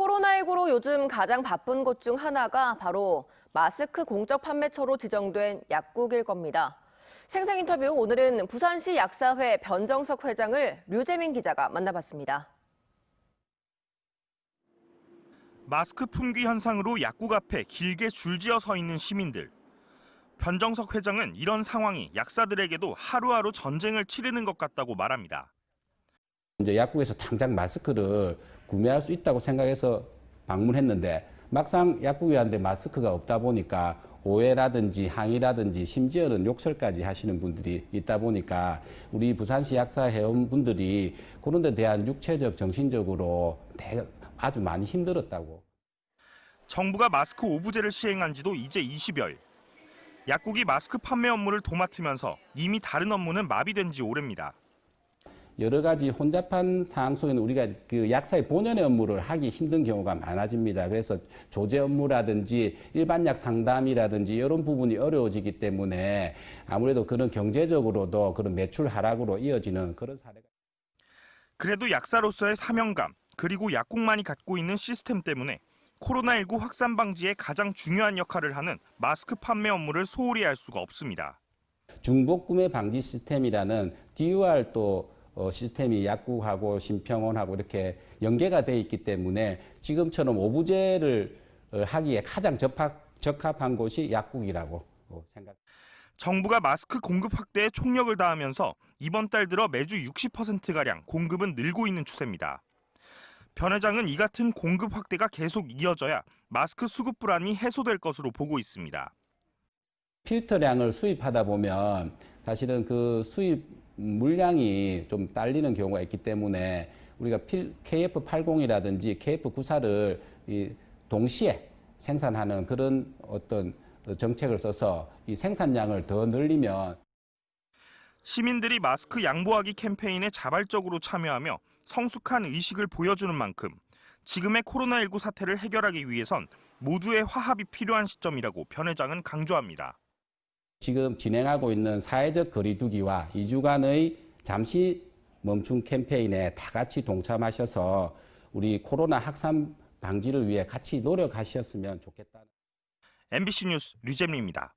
코로나19로 요즘 가장 바쁜 곳 중 하나가 바로 마스크 공적 판매처로 지정된 약국일 겁니다. 생생 인터뷰 오늘은 부산시 약사회 변정석 회장을 류재민 기자가 만나봤습니다. 마스크 품귀 현상으로 약국 앞에 길게 줄지어 서 있는 시민들. 변정석 회장은 이런 상황이 약사들에게도 하루하루 전쟁을 치르는 것 같다고 말합니다. 이제 약국에서 당장 마스크를 구매할 수 있다고 생각해서 방문했는데 막상 약국에 왔는데 마스크가 없다 보니까 오해라든지 항의라든지 심지어는 욕설까지 하시는 분들이 있다 보니까 우리 부산시 약사 회원분들이 그런 데 대한 육체적, 정신적으로 대- 아주 많이 힘들었다고. 정부가 마스크 오부제를 시행한 지도 이제 20여일. 약국이 마스크 판매 업무를 도맡으면서 이미 다른 업무는 마비된 지 오래입니다. 여러 가지 혼잡한 상황 속에는 우리가 그 약사의 본연의 업무를 하기 힘든 경우가 많아집니다. 그래서 조제 업무라든지 일반 약 상담이라든지 이런 부분이 어려워지기 때문에 아무래도 그런 경제적으로도 그런 매출 하락으로 이어지는 그런 사례가 그래도 약사로서의 사명감, 그리고 약국만이 갖고 있는 시스템 때문에 코로나19 확산 방지에 가장 중요한 역할을 하는 마스크 판매 업무를 소홀히 할 수가 없습니다. 중복 구매 방지 시스템이라는 DUR 또 어, 시스템이 약국하고 심평원하고 이렇게 연계가 돼 있기 때문에 지금처럼 오부제를 어, 하기에 가장 적합, 적합한 곳이 약국이라고 어, 생각. 정부가 마스크 공급 확대에 총력을 다하면서 이번 달 들어 매주 60%가량 공급은 늘고 있는 추세입니다. 변 회장은 이 같은 공급 확대가 계속 이어져야 마스크 수급 불안이 해소될 것으로 보고 있습니다. 필터량을 수입하다 보면 사실은 그 수입 물량이 좀 딸리는 경우가 있기 때문에 우리가 KF80이라든지 KF94를 동시에 생산하는 그런 어떤 정책을 써서 이 생산량을 더 늘리면 시민들이 마스크 양보하기 캠페인에 자발적으로 참여하며 성숙한 의식을 보여주는 만큼 지금의 코로나19 사태를 해결하기 위해선 모두의 화합이 필요한 시점이라고 변 회장은 강조합니다. 지금 진행하고 있는 사회적 거리두기와 2주간의 잠시 멈춘 캠페인에 다 같이 동참하셔서 우리 코로나 확산 방지를 위해 같이 노력하셨으면 좋겠다. MBC 뉴스 류재민입니다.